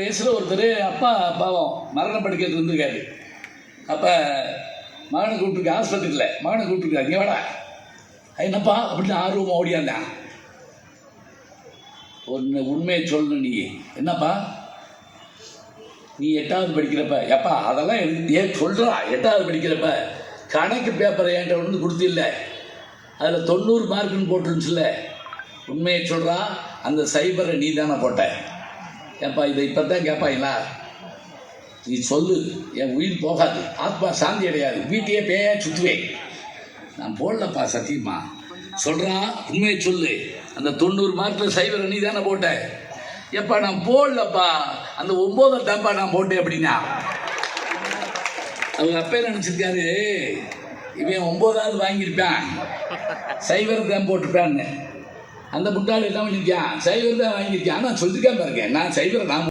வயசில் ஒருத்தர் அப்பா பாவம் மரணம் படிக்கிறது இருந்திருக்காரு அப்போ மகனை கூப்பிட்டுருக்க ஹாஸ்பத்திரியில் மகனை கூப்பிட்டுருக்காரு இங்கே வாடா. என்னப்பா? அப்படின்னு ஆர்வமாக ஓடியாந்தான் ஒன்று உண்மையை சொல்லணும் நீ. என்னப்பா? நீ எட்டாவது படிக்கிறப்ப. எப்பா அதெல்லாம் எழுதி ஏன் சொல்கிறா எட்டாவது படிக்கிறப்ப கணக்கு பேப்பரை என்கிட்ட ஒன்று கொடுத்தில்ல. அதில் தொண்ணூறு மார்க்குன்னு போட்டுருந்துச்சுல்ல. உண்மையை சொல்கிறா அந்த சைபரை நீ தானே போட்ட. ஏப்பா இதை இப்போ தான் கேட்பாங்களா நீ சொல்லு என் உயிர் போகாது. ஆத்மா சாந்தி அடையாது. வீட்டையே பேயா சுற்றுவேன். நான் போடலப்பா சத்தியமா. சொல்கிறான் உண்மையை சொல்லு. அந்த தொண்ணூறு மார்க்கில் சைவர் நீ தானே போட்ட? எப்பா நான் போடலப்பா. அந்த ஒம்போதை தான்ப்பா நான் போட்டேன் அப்படின்னா. அவங்க அப்பே நினச்சிருக்காரு இவன் ஒம்போதாவது வாங்கியிருப்பான். சைவர் தான் போட்டிருப்பான்னு. அந்த முட்டாள் என்ன பண்ணியிருக்கான் சைபர் தான் வாங்கியிருக்கான் ஆனால் சொல்லியிருக்கேன் பாருங்க. நான் சைபரை நான்